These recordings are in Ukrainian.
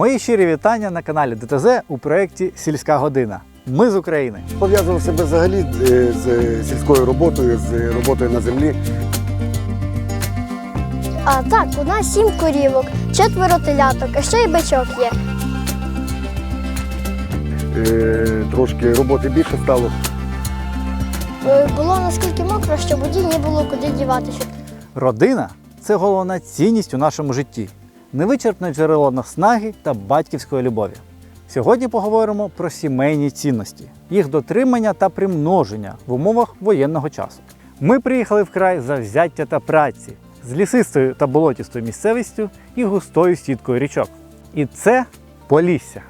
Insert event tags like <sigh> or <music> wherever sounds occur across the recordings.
Мої щирі вітання на каналі ДТЗ у проєкті Сільська година. Ми з України. Пов'язував себе взагалі е, з сільською роботою, з роботою на землі. А так, у нас сім корівок, четверо теляток, а ще й бичок є. Е, Трошки роботи більше стало. Е, Було наскільки мокро, що воді не було куди діватися. Родина це головна цінність у нашому житті, невичерпне джерело наснаги та батьківської любові. Сьогодні поговоримо про сімейні цінності, їх дотримання та примноження в умовах воєнного часу. Ми приїхали в край завзяття та праці з лісистою та болотістою місцевістю і густою сіткою річок. І це Полісся.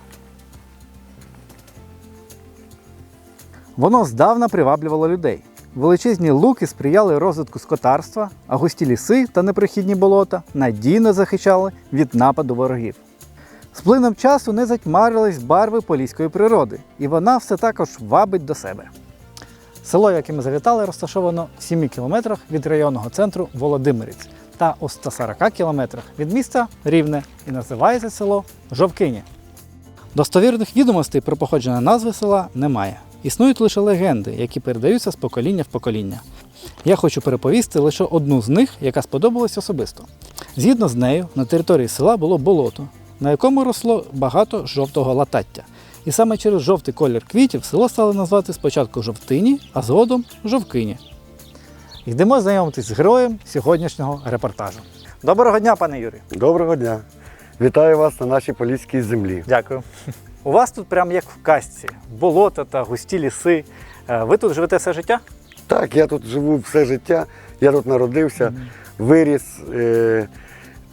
Воно здавна приваблювало людей. Величезні луки сприяли розвитку скотарства, а густі ліси та непрохідні болота надійно захищали від нападу ворогів. З плином часу не затьмарились барви поліської природи, і вона все також вабить до себе. Село, яке ми завітали, розташовано в 7 кілометрах від районного центру Володимирець та у 140 кілометрах від міста Рівне і називається село Жовкині. Достовірних відомостей про походження назви села немає. Існують лише легенди, які передаються з покоління в покоління. Я хочу переповісти лише одну з них, яка сподобалась особисто. Згідно з нею, на території села було болото, на якому росло багато жовтого латаття. І саме через жовтий колір квітів село стали назвати спочатку жовтині, а згодом жовкині. Йдемо знайомитись з героєм сьогоднішнього репортажу. Доброго дня, пане Юрію. Доброго дня! Вітаю вас на нашій поліській землі. Дякую. У вас тут прям як в казці, болота та густі ліси. Е, Ви тут живете все життя? Так, я тут живу все життя, я тут народився, виріс, е,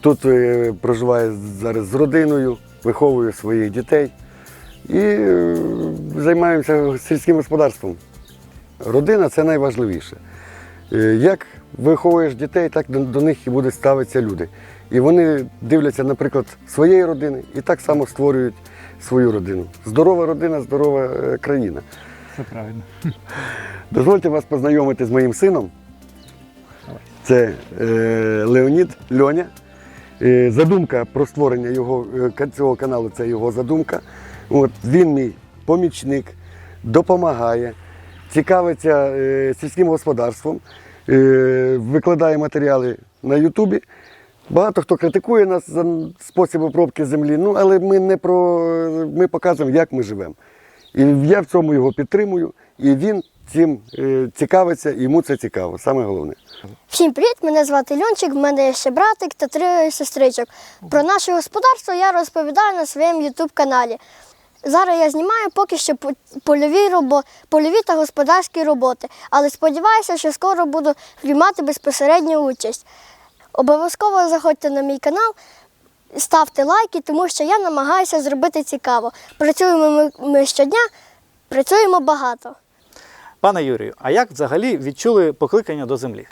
тут е, проживаю зараз з родиною, виховую своїх дітей і займаємося сільським господарством. Родина це найважливіше. Як виховуєш дітей, так до них і будуть ставитися люди. І вони дивляться, наприклад, своєї родини і так само створюють свою родину. Здорова родина, здорова е, країна. Це правильно. <laughs> Дозвольте вас познайомити з моїм сином. Це е, Леонід Льоня. Е, задумка про створення його, е, цього каналу це його задумка. От, він мій помічник, допомагає, цікавиться е, сільським господарством, е, викладає матеріали на Ютубі. Багато хто критикує нас за спосіб обробки землі, ну але ми не про ми показуємо, як ми живемо. І я в цьому його підтримую, і він цим е, цікавиться, йому це цікаво. Саме головне. Всім привіт! Мене звати Льончик, в мене є ще братик та три сестричок. Про наше господарство я розповідаю на своєму ютуб каналі. Зараз я знімаю поки що польові, робо, польові та господарські роботи, але сподіваюся, що скоро буду приймати безпосередню участь. Обов'язково заходьте на мій канал, ставте лайки, тому що я намагаюся зробити цікаво. Працюємо ми, ми щодня, працюємо багато. Пане Юрію, а як взагалі відчули покликання до землі?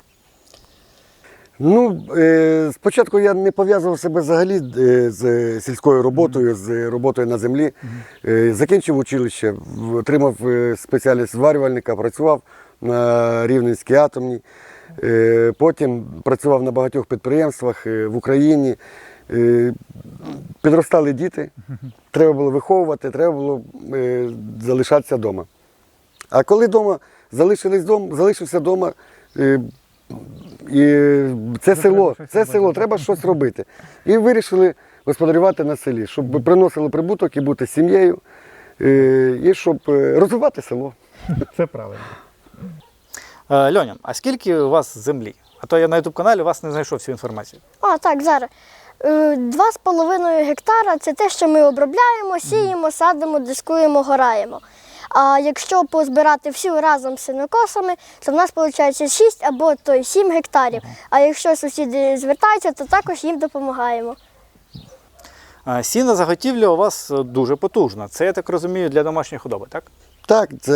Ну, е, спочатку я не пов'язував себе взагалі е, з сільською роботою, з роботою на землі. Е, закінчив училище, отримав спеціальність зварювальника, працював на Рівненській атомній. Е, потім працював на багатьох підприємствах е, в Україні. Е, підростали діти, треба було виховувати, треба було залишатися вдома. А коли вдома залишились дом, залишився вдома, і це село, це село, треба щось робити. І вирішили господарювати на селі, щоб приносило прибуток і бути сім'єю, і щоб розвивати село. Це правильно. Е, Льоня, а скільки у вас землі? А то я на ютуб каналі у вас не знайшов всю інформацію. А, так, зараз. Е, Два з половиною гектара це те, що ми обробляємо, сіємо, садимо, дискуємо, гораємо. А якщо позбирати всю разом з сінокосами, то в нас виходить 6 або то й 7 гектарів. А якщо сусіди звертаються, то також їм допомагаємо. Сіна заготівля у вас е, дуже потужна. Це, я так розумію, для домашньої худоби, так? Так, це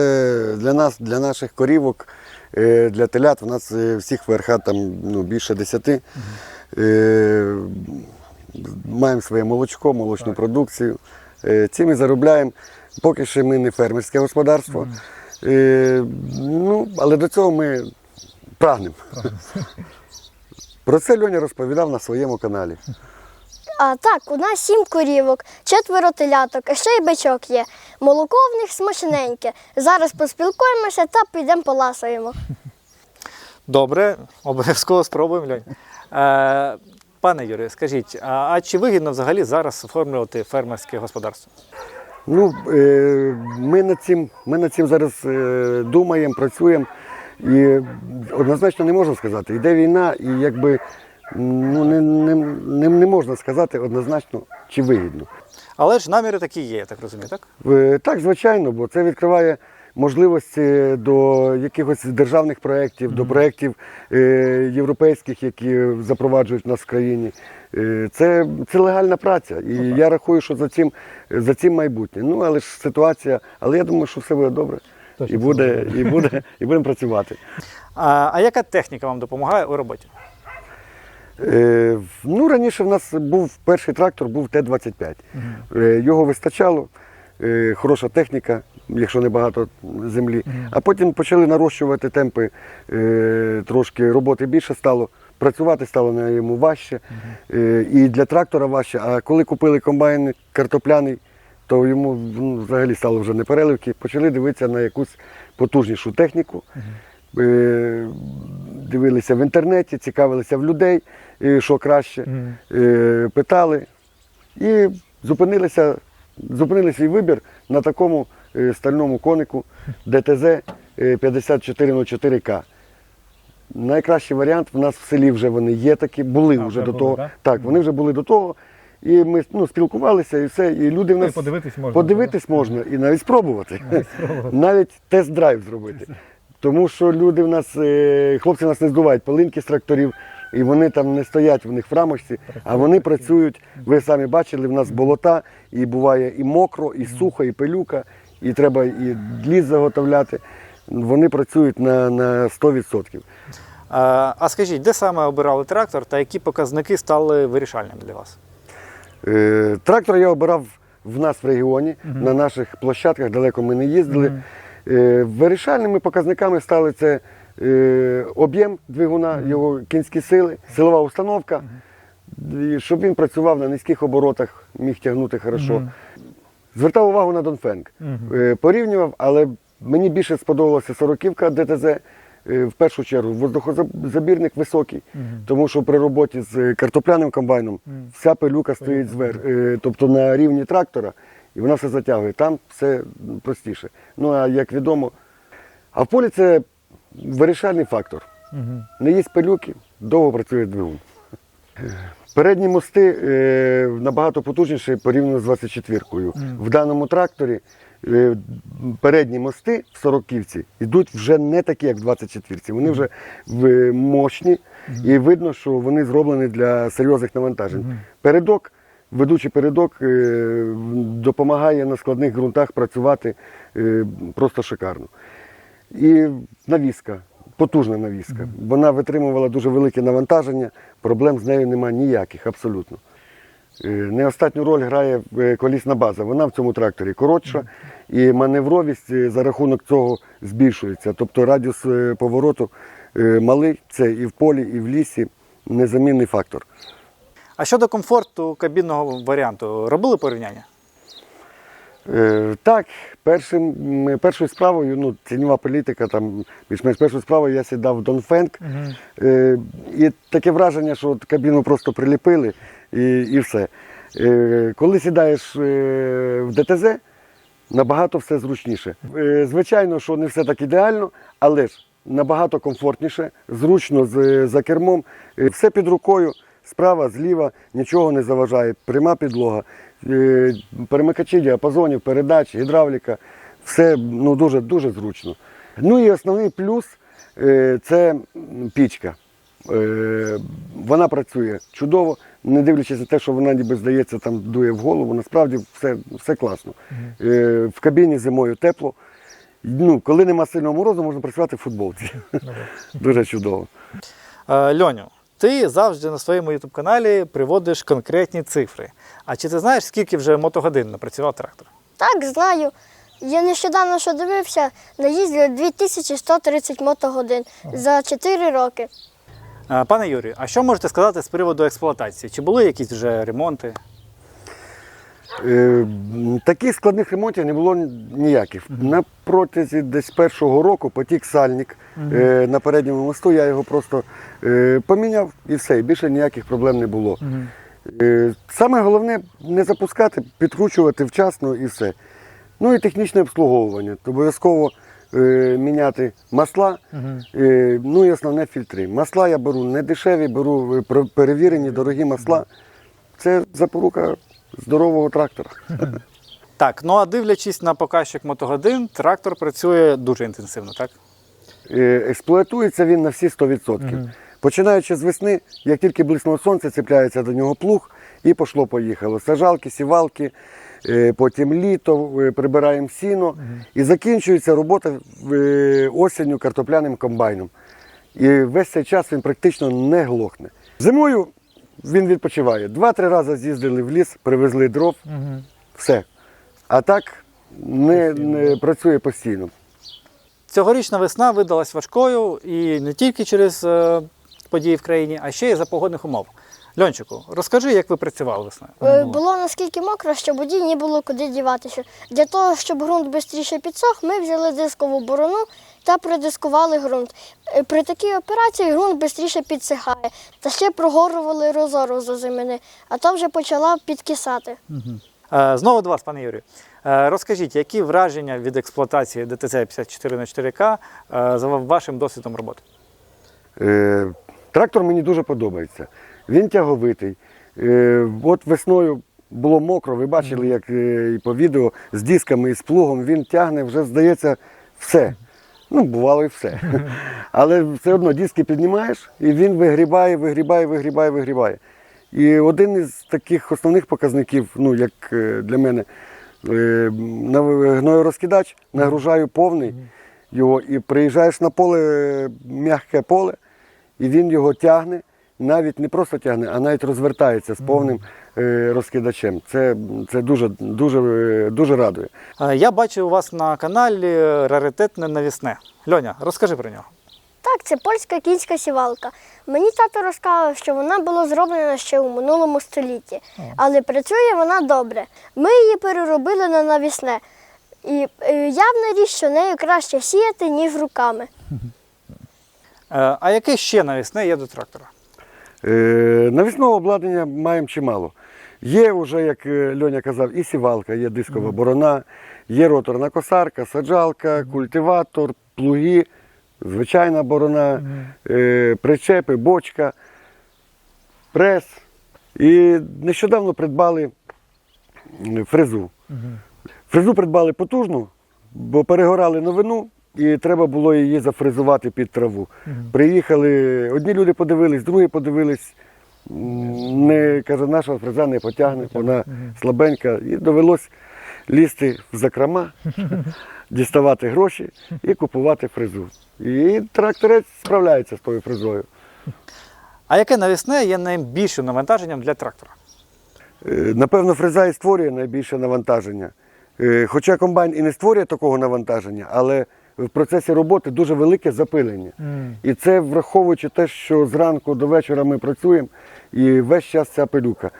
для нас, для наших корівок, для телят. У нас е, всіх ВРХ там ну, більше десяти. Е, Маємо своє молочко, молочну продукцію. Е, Цим ми заробляємо. Поки що ми не фермерське господарство. Е, Ну, але до цього ми прагнемо. Про це Льоня розповідав на своєму каналі. А так, у нас сім корівок, четверо теляток, а ще й бичок є. Молоко в них смачненьке. Зараз поспілкуємося та підемо поласуємо. Добре, обов'язково спробуємо, Льонь. Е, пане Юрію, скажіть, а, а чи вигідно взагалі зараз оформлювати фермерське господарство? Ну, е, ми над цим, ми над цим зараз е, думаємо, працюємо. І однозначно не можна сказати. Йде війна, і якби ну, не, не, не, не можна сказати однозначно, чи вигідно. Але ж наміри такі є, я так розумію, так? Так, звичайно, бо це відкриває можливості до якихось державних проєктів, до проєктів е, європейських, які запроваджують в нас в країні. Е, Це, це легальна праця. І я рахую, що за цим, за цим майбутнє. Ну, але ж ситуація, але я думаю, що все буде добре. Точно І буде, і буде, і будемо працювати. А, а яка техніка вам допомагає у роботі? Е, ну, раніше в нас був перший трактор, був Т-25. Е, його вистачало, е, хороша техніка, якщо не багато землі. А потім почали нарощувати темпи, трошки роботи більше стало, працювати стало на йому важче. І для трактора важче. А коли купили комбайн картопляний, то йому ну, взагалі стало вже непереливки. Почали дивитися на якусь потужнішу техніку. Е, Дивилися в інтернеті, цікавилися в людей, е, що краще, е, питали і зупинилися, зупинили свій вибір на такому е, стальному конику ДТЗ е, 5404К. Найкращий варіант в нас в селі вже вони є такі, були А, вже до були, того. так? Так, вони вже були до того. І ми ну, спілкувалися, і все. І люди в Ну, нас подивитись можна, подивитись можна і навіть спробувати. спробувати. навіть тест-драйв зробити. Тому що люди в нас, е, хлопці нас не здувають пилинки з тракторів, і вони там не стоять в них в рамочці, а вони працюють. Ви самі бачили, в нас болота, і буває і мокро, і сухо, і пилюка, і треба і ліс заготовляти. Вони працюють на, на 100%. А, а скажіть, де саме обирали трактор та які показники стали вирішальними для вас? Е, Трактор я обирав в нас в регіоні, на наших площадках, далеко ми не їздили. Е, Вирішальними показниками стали це е, об'єм двигуна, його кінські сили, силова установка, щоб він працював на низьких оборотах, міг тягнути хорошо. Звертав увагу на Донфенг. Е, Порівнював, але мені більше сподобалася сороківка ДТЗ. е, В першу чергу воздухозабірник високий, тому що при роботі з картопляним комбайном вся пилюка стоїть зверху, тобто на рівні трактора, і вона все затягує. Там все простіше. Ну а як відомо, а в полі це вирішальний фактор. Не їсть пилюки, довго працює двигун. Передні мости е, набагато потужніші порівняно з 24-кою. В даному тракторі е, передні мости в 40-ківці йдуть вже не такі, як в 24-ці. Вони вже в- мощні і видно, що вони зроблені для серйозних навантажень. Передок, ведучий передок е, допомагає на складних ґрунтах працювати е, просто шикарно. І навіска, потужна навіска. Вона витримувала дуже велике навантаження, проблем з нею немає ніяких, абсолютно. Е, Не останню роль грає колісна база. Вона в цьому тракторі коротша, і маневровість за рахунок цього збільшується. Тобто радіус повороту малий, це і в полі, і в лісі незамінний фактор. А щодо комфорту кабінного варіанту, робили порівняння? Е, Так, першим, першою справою, ну, цінова політика, там більш-менш першою справою я сідав в Донфенк. Е, і таке враження, що от кабіну просто приліпили і, і все. Е, коли сідаєш е, в ДТЗ, набагато все зручніше. Е, звичайно, що не все так ідеально, але ж набагато комфортніше, зручно з, за кермом, Е, все під рукою. Справа, зліва, нічого не заважає, пряма підлога, е, перемикачі діапазонів, передач, гідравліка, все ну, дуже, дуже зручно. Ну і основний плюс е, це пічка. Е, Вона працює чудово, не дивлячись на те, що вона ніби здається, там дує в голову, насправді все, все класно. В кабіні зимою тепло. Ну, коли нема сильного морозу, можна працювати в футболці. <laughs> Дуже чудово. Льоню, ти завжди на своєму youtube каналі приводиш конкретні цифри. А чи ти знаєш, скільки вже мотогодин напрацював трактор? Так, знаю. Я нещодавно що дивився, наїздили 2130 мотогодин за 4 роки. Пане Юрію, а що можете сказати з приводу експлуатації? Чи були якісь вже ремонти? Е, Таких складних ремонтів не було ніяких. На протязі десь першого року потік сальник е, на передньому мосту, я його просто е, поміняв і все, і більше ніяких проблем не було. Саме головне не запускати, підкручувати вчасно і все. Ну і технічне обслуговування. Обов'язково міняти масла, ну і основне фільтри. Масла я беру не дешеві, беру перевірені, дорогі масла. Це запорука здорового трактора. Так, ну а дивлячись на показчик мотогодин, трактор працює дуже інтенсивно, так? Е, Експлуатується він на всі 100%. Починаючи з весни, як тільки блиснуло сонце, цепляється до нього плуг і пошло-поїхало. Сажалки, сівалки, е, потім літо, е, прибираємо сіно. І закінчується робота е, осінню картопляним комбайном. І весь цей час він практично не глохне. Зимою він відпочиває. Два-три рази з'їздили в ліс, привезли дров, все. А так не, не працює постійно. Цьогорічна весна видалась важкою і не тільки через е, події в країні, а ще й за погодних умов. Льончику, розкажи, як ви працювали весною. Е, Було наскільки мокро, що воді не було куди діватися. Для того, щоб ґрунт швидше підсох, ми взяли дискову борону та придискували ґрунт. Е, При такій операції ґрунт швидше підсихає. Та ще прогорували розору за зимини, а то вже почала підкисати. Е, Знову до вас, пане Юрію. Е, Розкажіть, які враження від експлуатації ДТЗ 54 на 4К е, за вашим досвідом роботи? Е, трактор мені дуже подобається. Він тяговитий. Е, от весною було мокро, ви бачили, як е, і по відео з дисками і з плугом він тягне, вже здається, все. Ну, бувало і все. <laughs> Але все одно диски піднімаєш, і він вигрібає, вигрібає, вигрібає, вигрібає. І один із таких основних показників, ну, як е, для мене, е, на гноєрозкидач нагружаю повний його і приїжджаєш на поле, м'яке поле, і він його тягне, навіть не просто тягне, а навіть розвертається з повним е, розкидачем. Це, це дуже, дуже, е, дуже радує. Я бачив у вас на каналі раритетне навісне. Льоня, розкажи про нього. Так, це польська кінська сівалка. Мені тато розказав, що вона була зроблена ще у минулому столітті, але працює вона добре. Ми її переробили на навісне. І е, явна річ, що нею краще сіяти, ніж руками. А яке ще навісне є до трактора? Е, навісного обладнання маємо чимало. Є вже, як е, Льоня казав, і сівалка, є дискова борона, є роторна косарка, саджалка, культиватор, плуги, звичайна борона, е, причепи, бочка, прес. І нещодавно придбали фрезу. Фрезу придбали потужну, бо перегорали новину, і треба було її зафрезувати під траву. Приїхали, одні люди подивились, другі подивились. Не каже, наша фреза не потягне, вона слабенька. І довелось лізти в закрома, <laughs> діставати гроші і купувати фрезу. І тракторець справляється з тою фрезою. А яке навісне є найбільшим навантаженням для трактора? Е, Напевно, фреза і створює найбільше навантаження. Е, Хоча комбайн і не створює такого навантаження, але в процесі роботи дуже велике запилення. І це враховуючи те, що зранку до вечора ми працюємо і весь час ця пилюка.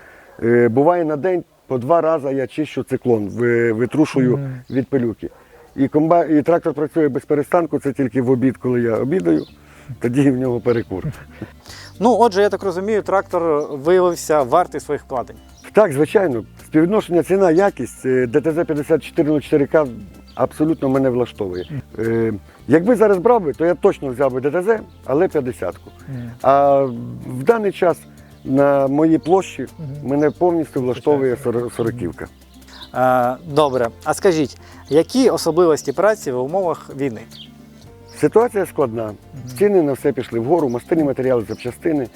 Е, Буває на день по два рази я чищу циклон, ви- витрушую від пилюки. І, комба... і трактор працює без перестанку, це тільки в обід, коли я обідаю, тоді в нього перекур. <laughs> Ну, отже, я так розумію, трактор виявився вартий своїх вкладень. Так, звичайно, співвідношення ціна якість е, ДТЗ 5404К абсолютно мене влаштовує. Е, якби зараз брав би, то я точно взяв би ДТЗ, але 50-ку. А в даний час на моїй площі мене повністю влаштовує 40-ківка. Е, Добре, а скажіть, які особливості праці в умовах війни? Ситуація складна. Ціни на все пішли вгору, мастильні матеріали, запчастини.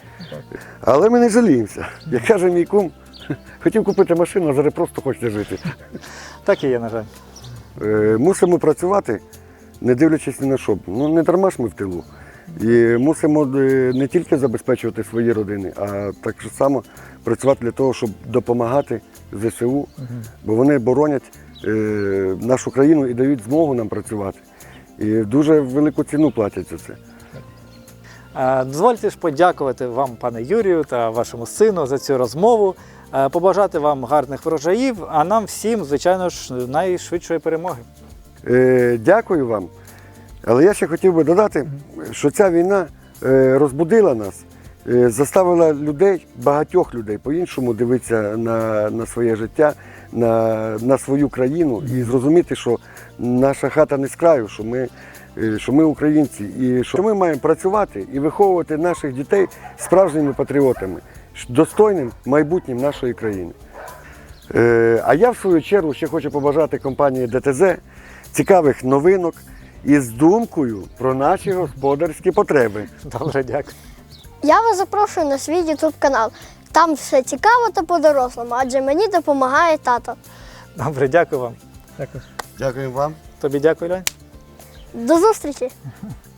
Але ми не жаліємося. Як каже мій кум, <laughs> хотів купити машину, а зараз просто хочеться жити. Так і є, на жаль. Е, Мусимо працювати, не дивлячись ні на що. Ну не дарма ж ми в тилу. І мусимо е, не тільки забезпечувати свої родини, а так само працювати для того, щоб допомагати ЗСУ, бо вони боронять е, нашу країну і дають змогу нам працювати. І дуже велику ціну платять за це. Дозвольте ж подякувати вам, пане Юрію, та вашому сину за цю розмову, побажати вам гарних врожаїв, а нам всім, звичайно ж, найшвидшої перемоги. Е, дякую вам. Але я ще хотів би додати, що ця війна е, розбудила нас, е, заставила людей, багатьох людей по-іншому дивитися на, на своє життя, на, на свою країну і зрозуміти, що наша хата не з краю, що ми, е, що ми українці, і що ми маємо працювати і виховувати наших дітей справжніми патріотами, достойним майбутнім нашої країни. Е, А я в свою чергу ще хочу побажати компанії ДТЗ цікавих новинок із думкою про наші господарські потреби. Добре, дякую. Я вас запрошую на свій YouTube канал. Там все цікаво та по-дорослому, адже мені допомагає тато. Добре, дякую вам. Дякую. Дякую вам. Тобі дякую, Лянь. До зустрічі! <laughs>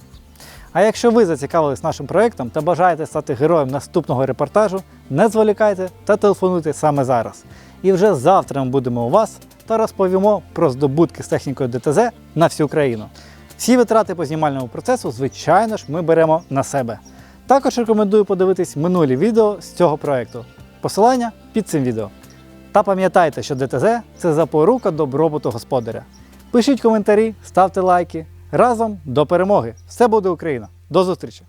А якщо ви зацікавились нашим проєктом та бажаєте стати героєм наступного репортажу, не зволікайте та телефонуйте саме зараз. І вже завтра ми будемо у вас та розповімо про здобутки з технікою ДТЗ на всю країну. Всі витрати по знімальному процесу, звичайно ж, ми беремо на себе. Також рекомендую подивитись минулі відео з цього проєкту. Посилання під цим відео. Та пам'ятайте, що ДТЗ це запорука добробуту господаря. Пишіть коментарі, ставте лайки. Разом до перемоги! Все буде Україна! До зустрічі!